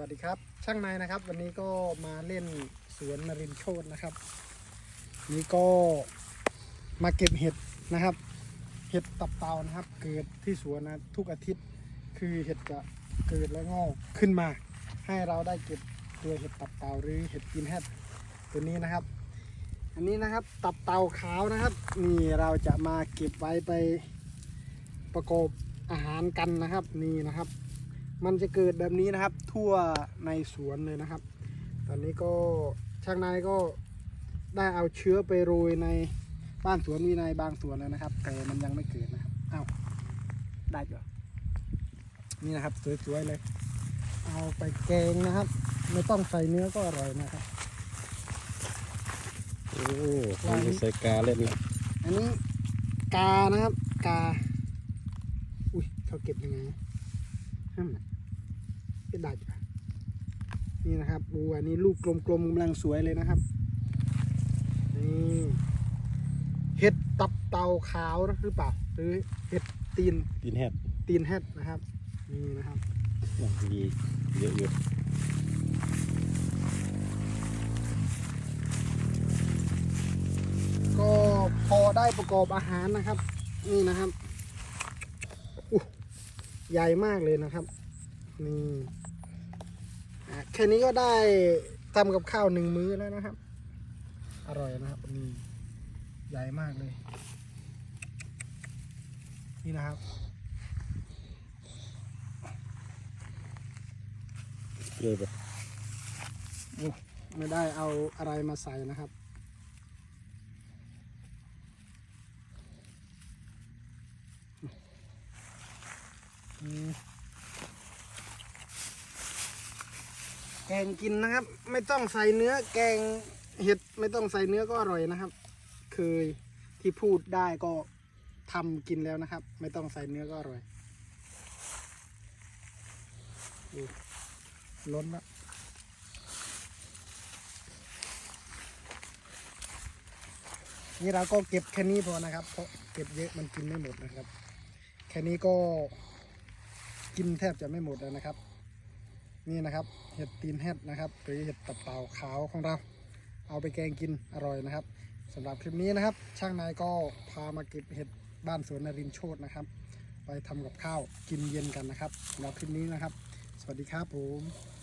วัสดีครับ ช่างนายนะครับ วันนี้ก็มาเล่นสวนนรินโชตนะครับ นี่ก็มาเก็บเห็ดนะครับ เห็ดตับเตานะครับ เกิดที่สวนนะทุกอาทิตย์คือเห็ดจะเกิดและงอกขึ้นมา ให้เราได้เก็บตัวเห็ดตับเตาหรือเห็ดกินแฮดตัวนี้นะครับ อันนี้นะครับตับเตาขาวนะครับ นี่เราจะมาเก็บไว้ไปประกอบอาหารกันนะครับนี่นะครับ มันจะเกิดแบบนี้นะครับ ทั่วในสวนเลยนะครับ ตอนนี้ก็ช่างนายก็ได้เอาเชื้อไปโรยในบ้านสวนวินัยบางส่วนแล้วนะครับ แต่มันยังไม่เกิดนะครับอ้าวได้จ้ะนี่นะครับสวยๆเลย เอาไปแกงนะครับ ไม่ต้องใส่เนื้อก็อร่อยนะครับ โอ้ผมจะใส่กาเล่นนะอันนี้กานะครับ กา อุ้ยเขาเก็บยังไง ห้ามนะก็ได้จ้ะนี่นะครับอูอันนี้ลูกกลมๆกำลังสวยเลยนะครับ นี่เห็ดตับเตาขาวหรือเปล่า หรือเห็ดตีนกินแฮดตีนแฮดนะครับ นี่นะครับมีเยอะอยู่ก็พอได้ประกอบอาหารนะครับ นี่นะครับอู้ ใหญ่มากเลยนะครับ นี่อะแค่นี้ก็ได้ทำกับข้าวหนึ่งมื้อแล้วนะครับ อร่อยนะครับนี่ใหญ่มากเลย นี่นะครับเยอะไปไม่ได้เอาอะไรมาใส่นะครับ แกงกินนะครับ ไม่ต้องใส่เนื้อ แกงเห็ดไม่ต้องใส่เนื้อก็อร่อยนะครับ เคยที่พูดได้ก็ทำกินแล้วนะครับ ไม่ต้องใส่เนื้อก็อร่อยล้นละนี่เราก็เก็บแค่นี้พอนะครับ เพราะเก็บเยอะมันกินไม่หมดนะครับ แค่นี้ก็ กินแทบจะไม่หมดแล้วนะครับ นี่นะครับ เห็ดตีนแฮดนะครับหรือเห็ดตับเต่าขาวของเรา เอาไปแกงกินอร่อยนะครับสำหรับคลิปนี้นะครับ ช่างนายก็พามาเก็บเห็ดบ้านสวนนรินโชตนะครับ ไปทำกับข้าวกินเย็นกันนะครับสำหรับคลิปนี้นะครับ สวัสดีครับผม